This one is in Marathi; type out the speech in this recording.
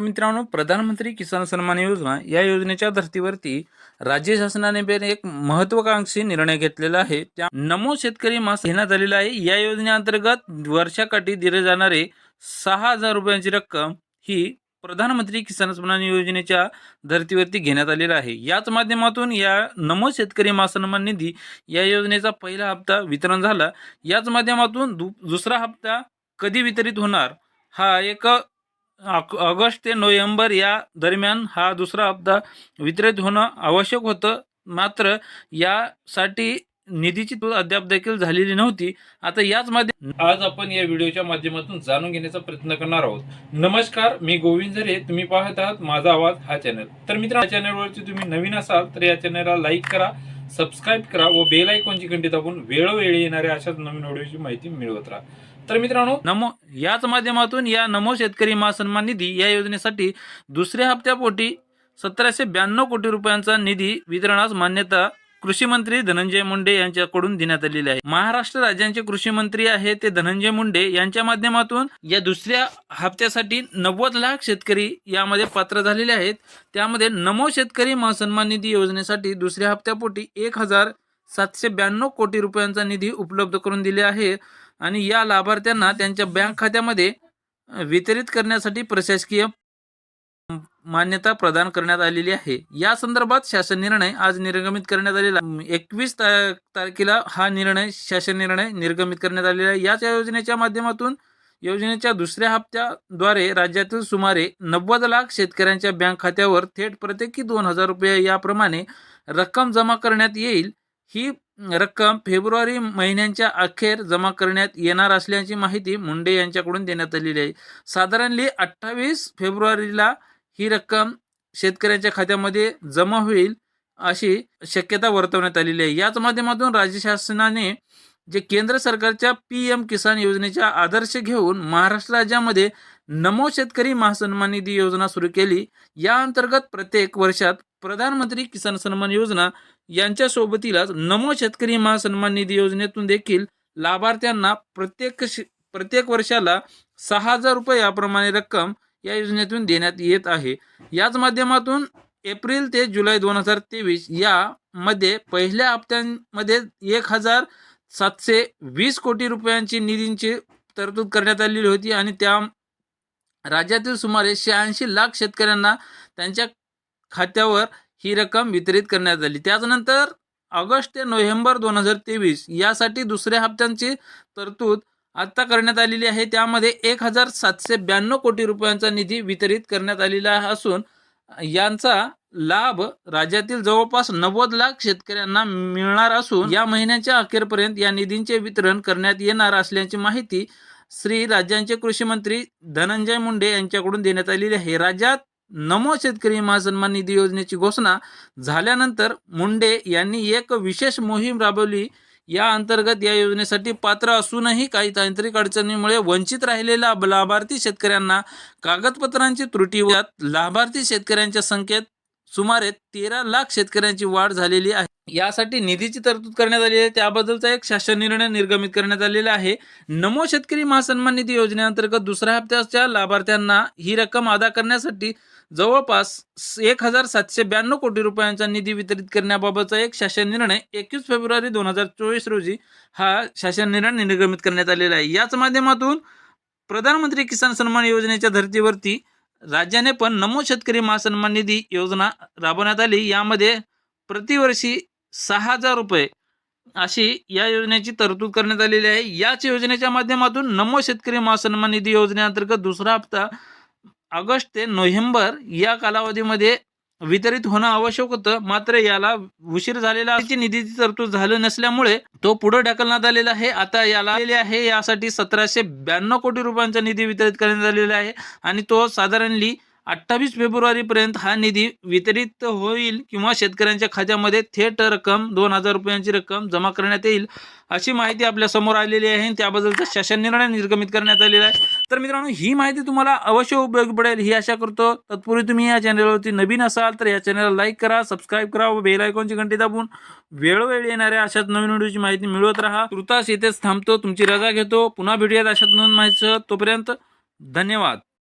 तर मित्रांनो प्रधानमंत्री किसान सन्मान योजना या योजनेच्या धर्तीवरती राज्य शासनाने एक महत्वाकांक्षी निर्णय घेतलेला आहे. त्या नमो शेतकरी मास घेण्यात आलेला आहे. या योजनेअंतर्गत वर्षाकाठी दिले जाणारे सहा हजार रुपयांची रक्कम ही प्रधानमंत्री किसान सन्मान योजनेच्या धर्तीवरती घेण्यात आलेला आहे. याच माध्यमातून या नमो शेतकरी सन्मान निधी या योजनेचा पहिला हप्ता वितरण झाला. याच माध्यमातून दु दुसरा हप्ता कधी वितरित होणार हा एक ऑगस्ट ते नोव्हेंबर या दरम्यान हा दुसरा हप्ता वितरित होणं आवश्यक होतं. मात्र यासाठी निधीची तू अद्याप देखील झालेली नव्हती. आता याच मध्ये आज आपण या व्हिडिओच्या माध्यमातून जाणून घेण्याचा प्रयत्न करणार आहोत. नमस्कार मी गोविंद झरे तुम्ही पाहत आहात माझा आवाज हा चॅनल तर मित्र या चॅनलवरती तुम्ही नवीन असाल तर या चॅनलला लाईक करा सबस्क्राईब करा व बेल आयकॉनची घंटी दाबून वेळोवेळी येणाऱ्या अशाच नवीन व्हिडिओची माहिती मिळवत राहा. तर मित्रांनो नमो याच माध्यमातून या नमो शेतकरी महासन्मान निधी या योजनेसाठी दुसऱ्या हप्त्यापोटी सतराशे ब्याण्णव कोटी रुपयांचा निधी वितरणास मान्यता कृषी मंत्री धनंजय मुंडे यांच्याकडून देण्यात आलेली आहे. महाराष्ट्र राज्यांचे कृषी मंत्री आहे ते धनंजय मुंडे यांच्या माध्यमातून या दुसऱ्या हप्त्यासाठी नव्वद लाख शेतकरी यामध्ये पात्र झालेले आहेत. त्यामध्ये नमो शेतकरी महासन्मान निधी योजनेसाठी दुसऱ्या हप्त्यापोटी एक हजार सातशे ब्याण्णव कोटी रुपयांचा निधी उपलब्ध करून दिले आहे. आणि या लाभार्थ्यांना त्यांच्या बँक खात्यामध्ये वितरित करण्यासाठी प्रशासकीय मान्यता प्रदान करण्यात आलेली आहे. या संदर्भात शासन निर्णय आज निर्गमित करण्यात आलेला एकवीस तारखेला हा निर्णय शासन निर्णय निर्गमित करण्यात आलेला आहे. याच योजनेच्या माध्यमातून योजनेच्या दुसऱ्या हप्त्याद्वारे राज्यातील सुमारे नव्वद लाख शेतकऱ्यांच्या बँक खात्यावर थेट प्रत्येकी दोन हजार रुपये याप्रमाणे रक्कम जमा करण्यात येईल. ही रक्कम फेब्रुवारी महिन्यांच्या अखेर जमा करण्यात येणार असल्याची माहिती मुंडे यांच्याकडून देण्यात आलेली आहे. साधारणली अठ्ठावीस फेब्रुवारीला ही रक्कम शेतकऱ्यांच्या खात्यामध्ये जमा होईल अशी शक्यता वर्तवण्यात आलेली आहे. याच माध्यमातून राज्य शासनाने जे केंद्र सरकारच्या पी एम किसान योजनेचा आदर्श घेऊन महाराष्ट्र राज्यामध्ये नमो शेतकरी महासन्मान निधी योजना सुरू केली. या अंतर्गत प्रत्येक वर्षात प्रधानमंत्री किसान सन्मान योजना यांच्या सोबतीलाच नमो शेतकरी महासन्मान निधी योजनेतून देखील लाभार्थ्यांना प्रत्येक शि- प्रत्येक वर्षाला सहा हजार रुपये याप्रमाणे रक्कम या योजनेतून देण्यात येत आहे. याच माध्यमातून एप्रिल ते जुलै दोन हजार तेवीस यामध्ये पहिल्या हप्त्यांमध्ये एक हजार सातशे वीस कोटी रुपयांची निधींची तरतूद करण्यात आलेली होती आणि त्या राज्यातील सुमारे शहाऐंशी लाख शेतकऱ्यांना त्यांच्या खात्यावर ही रक्कम वितरित करण्यात आली. त्याचनंतर ऑगस्ट ते नोव्हेंबर दोन हजार तेवीस यासाठी दुसऱ्या हप्त्यांची तरतूद आत्ता करण्यात आलेली आहे. त्यामध्ये एक हजार सातशे ब्याण्णव कोटी रुपयांचा निधी वितरित करण्यात आलेला असून यांचा लाभ राज्यातील जवळपास नव्वद लाख शेतकऱ्यांना मिळणार असून या महिन्याच्या अखेरपर्यंत या निधींचे वितरण करण्यात येणार असल्याची माहिती श्री राज्यांचे कृषी मंत्री धनंजय मुंडे यांच्याकडून देण्यात आलेली आहे. राज्यात नमो शेतकरी महासन्मान निधी योजनेची घोषणा झाल्यानंतर मुंडे यांनी एक विशेष मोहीम राबवली. या अंतर्गत या योजनेसाठी पात्र असूनही काही तांत्रिक अडचणीमुळे वंचित राहिलेल्या लाभार्थी शेतकऱ्यांना कागदपत्रांची त्रुटी लाभार्थी शेतकऱ्यांच्या संख्येत सुमारे तेरा लाख शेतकऱ्यांची वाढ झालेली आहे. यासाठी निधीची तरतूद करण्यात आली आहे. त्याबद्दलचा एक शासन निर्णय निर्गमित करण्यात आलेला आहे. नमो शेतकरी महासन्मान निधी योजनेअंतर्गत दुसऱ्या हप्त्याच्या लाभार्थ्यांना ही रक्कम अदा करण्यासाठी जवळपास एक हजार सातशे ब्याण्णव कोटी रुपयांचा निधी वितरित करण्याबाबतचा एक शासन निर्णय एकवीस फेब्रुवारी दोन हजार चोवीस रोजी हा शासन निर्णय निर्गमित करण्यात आलेला आहे. याच माध्यमातून प्रधानमंत्री किसान सन्मान योजनेच्या धर्तीवरती राज्याने पण नमो शेतकरी महासन्मान निधी योजना राबवण्यात आली. यामध्ये प्रतिवर्षी सहा हजार रुपये अशी या योजनेची तरतूद करण्यात आलेली आहे. याच योजनेच्या माध्यमातून नमो शेतकरी महासन्मान निधी योजनेअंतर्गत दुसरा हप्ता ऑगस्ट ते नोव्हेंबर या कालावधीमध्ये वितरित होणं आवश्यक होतं. मात्र याला उशीर झालेला निधीची तरतूद झालं नसल्यामुळे तो पुढे ढकलण्यात आलेला आहे. आता याला आलेले आहे. यासाठी सतराशे ब्याण्णव कोटी रुपयांचा निधी वितरित करण्यात आलेला आहे आणि तो साधारणली अठ्ठावीस फेब्रुवारीपर्यंत हा निधी वितरित होईल किंवा शेतकऱ्यांच्या खात्यामध्ये थेट रक्कम दोन हजार रुपयांची रक्कम जमा करण्यात येईल अशी माहिती आपल्यासमोर आलेली आहे त्याबद्दलचा शासन निर्णय निर्गमित करण्यात आलेला आहे. तर मित्रांनो ही माहिती तुम्हाला अवश्य उपयोगी पडेल ही आशा करतो. तत्पूर्वी तुम्ही या चॅनलवरती नवीन असाल तर या चॅनलला लाईक करा सबस्क्राईब करा व बेल आयकॉनची घंटी दाबून वेळोवेळी येणाऱ्या अशाच नवीन व्हिडिओची माहिती मिळवत राहा. तृतास येथेच थांबतो तुमची रजा घेतो. पुन्हा भेटूयात अशाच नवीन माहिती तोपर्यंत धन्यवाद.